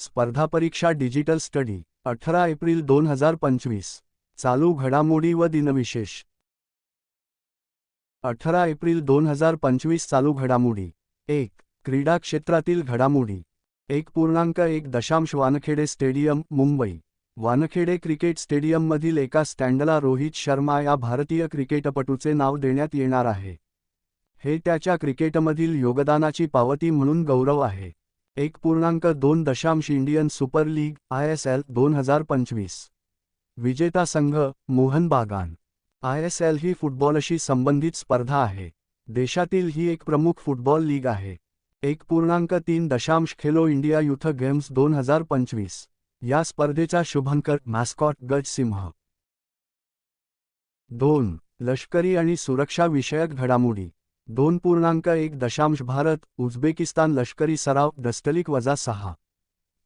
स्पर्धा परीक्षा digital study अठरा एप्रिल दोन हजार पंचवीस. चालू घडामोडी व दिनविशेष. अठरा एप्रिल दोन हजार पंचवीस चालू घडामोडी. एक क्रीडा क्षेत्रातील घडामोडी. एक पूर्णांक एक दशांश वानखेडे स्टेडियम मुंबई. वानखेडे क्रिकेट स्टेडियममधील एका स्टँडला रोहित शर्मा या भारतीय क्रिकेटपटूचे नाव देण्यात येणार आहे. हे त्याच्या क्रिकेटमधील योगदानाची पावती म्हणून गौरव आहे. एक पूर्णांक दोन दशांश Indian Super League I S L दोन हजार पंचवीस. विजेता संघ Mohun Bagan. I S L ही फुटबॉलशी संबंधित स्पर्धा आहे. देशातील ही एक प्रमुख फुटबॉल लीग आहे. एक पूर्णांक तीन दशांश खेलो इंडिया युथ गेम्स दोन हजार पंचवीस. या स्पर्धेचा शुभंकर मॅस्कॉट गज सिंह दोन लष्करी आणि सुरक्षाविषयक घडामोडी. दोन पूर्णांक एक दशांश भारत उझबेकिस्तान लष्करी सराव डस्टलिक वजा सहा.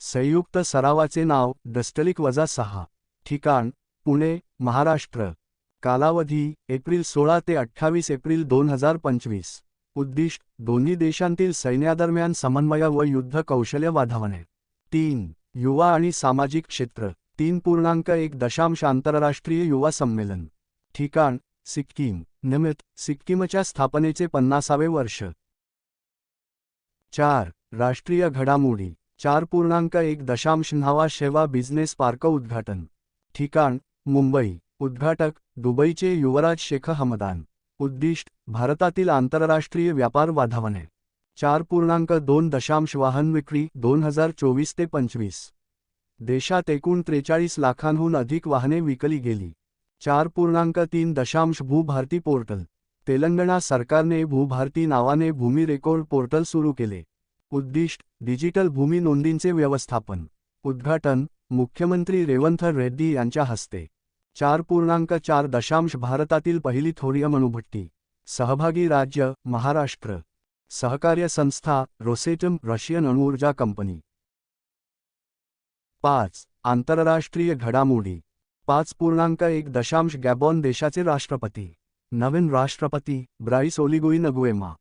संयुक्त सरावाचे नाव डस्टलिक वजा सहा. ठिकाण पुणे महाराष्ट्र. कालावधी एप्रिल सोळा ते अठ्ठावीस एप्रिल दोन हजार पंचवीस. उद्दिष्ट दोन्ही देशांतील सैन्यादरम्यान समन्वय व युद्ध कौशल्य वाढवणे. तीन युवा आणि सामाजिक क्षेत्र. तीन पूर्णांक एक दशांश आंतरराष्ट्रीय युवा संमेलन. ठिकाण सिक्कीम. निमित्त सिक्कीमच्या स्थापनेचे पन्नासावे वर्ष. चार राष्ट्रीय घडामोडी. चार पूर्णांक एक दशांश न्हावा शेवा बिझनेस पार्क उद्घाटन. ठिकाण मुंबई. उद्घाटक दुबईचे युवराज शेख हमदान. उद्दिष्ट भारतातील आंतरराष्ट्रीय व्यापार वाढवणे चार पूर्णांक दोन दशांश वाहन विक्री दोन हजार चोवीस ते पंचवीस. देशात एकूण त्रेचाळीस लाखांहून अधिक वाहने विकली गेली. चार पूर्णांक तीन दशांश भूभारती पोर्टल. तेलंगणा सरकारने भूभारती नावाने भूमी रेकॉर्ड पोर्टल सुरू केले. उद्दिष्ट डिजिटल भूमी नोंदींचे व्यवस्थापन. उद्घाटन मुख्यमंत्री रेवंथ रेड्डी यांच्या हस्ते. चार पूर्णांक चार दशांश भारतातील पहिली थोरियम अणुभट्टी सहभागी राज्य महाराष्ट्र. सहकार्य संस्था रोसेटम रशियन अणुऊर्जा कंपनी. पाच आंतरराष्ट्रीय घडामोडी. पाच पूर्णांक एक दशांश गॅबॉन देशाचे राष्ट्रपती. नवीन राष्ट्रपती ब्राईस ओलिगोई नगुएमा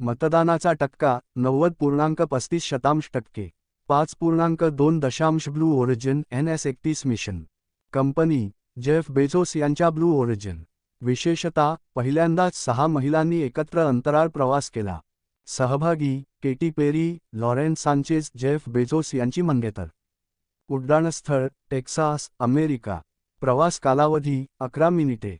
मतदानाचा टक्का नव्वद पूर्णांक पस्तीस शतांश टक्के. पाच पूर्णांक दोन दशांश ब्लू ओरिजिन एन एस एकतीस मिशन. कंपनी जेफ बेझोस यांच्या ब्लू ओरिजिन. विशेषतः पहिल्यांदाच सहा महिलांनी एकत्र अंतराळ प्रवास केला. सहभागी Katy Perry Lauren Sanchez Jeff Bezos यांची मंगेतर. उड्डाणस्थळ टेक्सास अमेरिका. प्रवास कालावधी अकरा मिनिटे.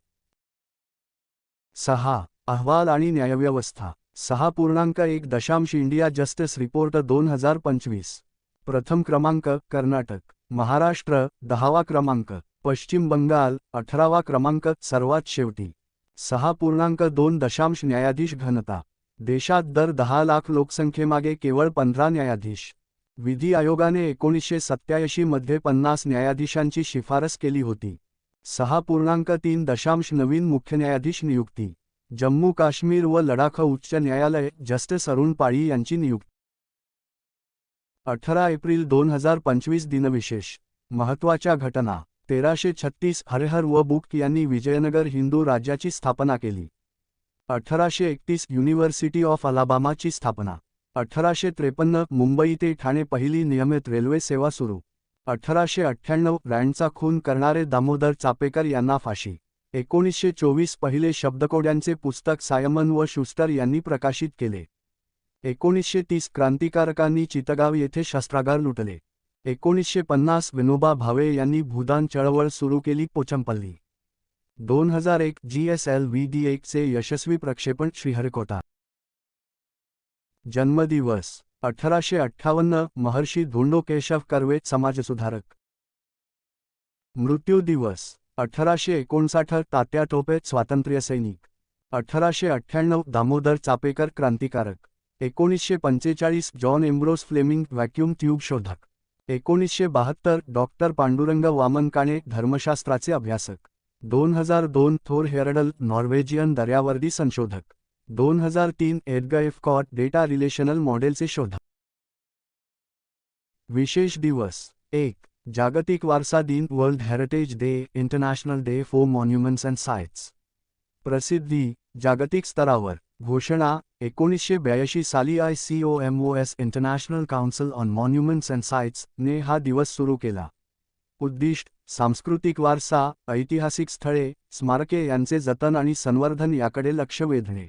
सहा अहवाल आणि न्यायव्यवस्था. सहा पूर्णांक एक दशांश इंडिया जस्टिस रिपोर्ट दोन हजार पंचवीस. प्रथम क्रमांक कर्नाटक. महाराष्ट्र दहावा क्रमांक. पश्चिम बंगाल अठरावा क्रमांक सर्वात शेवटी. सहा पूर्णांक दोन दशांश न्यायाधीश घनता. देशात दर दहा लाख लोकसंख्येमागे केवळ पंधरा न्यायाधीश. विधी आयोगाने एकोणीसशे सत्याऐंशी मध्ये पन्नास न्यायाधीशांची शिफारस केली होती. सहा पूर्णांक तीन दशांश नवीन मुख्य न्यायाधीश नियुक्ती. जम्मू काश्मीर व लडाख उच्च न्यायालय जस्टिस अरुण पाळी यांची नियुक्ती. अठरा एप्रिल दोन हजार पंचवीस दिनविशेष. महत्त्वाच्या घटना. तेराशे छत्तीस हरिहर व बुक यांनी विजयनगर हिंदू राज्याची स्थापना केली. अठराशे एकतीस युनिव्हर्सिटी ऑफ अलाबामाची स्थापना. अठराशे त्रेपन्न मुंबई ते ठाणे पहिली नियमित रेल्वे सेवा सुरू. अठराशे अठ्ठ्याण्णव रँडचा खून करणारे दामोदर चापेकर यांना फाशी. एकोणीसशे चोवीस पहिले शब्दकोड्यांचे पुस्तक सायमन व शुस्टर यांनी प्रकाशित केले. एकोणीसशे तीस क्रांतिकारकांनी चितगाव येथे शस्त्रागार लुटले. एकोणीसशे पन्नास विनोबा भावे यांनी भूदान चळवळ सुरू केली पोचंपल्ली. दोन हजार एक G S L V D एकचे यशस्वी प्रक्षेपण श्रीहरिकोटा. जन्मदिवस अठराशे अठ्ठावन्न महर्षी धोंडो केशव कर्वे समाजसुधारक. मृत्यू दिवस अठराशे एकोणसाठ तात्या टोपे स्वातंत्र्यसैनिक अठराशे अठ्ठ्याण्णव दामोदर चापेकर क्रांतिकारक. एकोणीसशे पंचेचाळीस John Ambrose Fleming vacuum tube शोधक. एकोणीसशे बहात्तर डॉक्टर पांडुरंग वामन काणे धर्मशास्त्राचे अभ्यासक. दोन हजार दोन थोर हेरडल नॉर्वेजियन दर्यावर्दी संशोधक. दोन हजार तीन एडगा एफकॉट डेटा रिलेशनल मॉडेलचे शोधा. विशेष दिवस एक जागतिक वारसा दिन World Heritage Day International Day for Monuments and Sites. प्रसिद्धी जागतिक स्तरावर घोषणा एकोणीसशे ब्याऐंशी साली I C O M O S International Council on Monuments and Sites ने हा दिवस सुरू केला. उद्दिष्ट सांस्कृतिक वारसा ऐतिहासिक स्थळे स्मारके यांचे जतन आणि संवर्धन याकडे लक्ष वेधणे.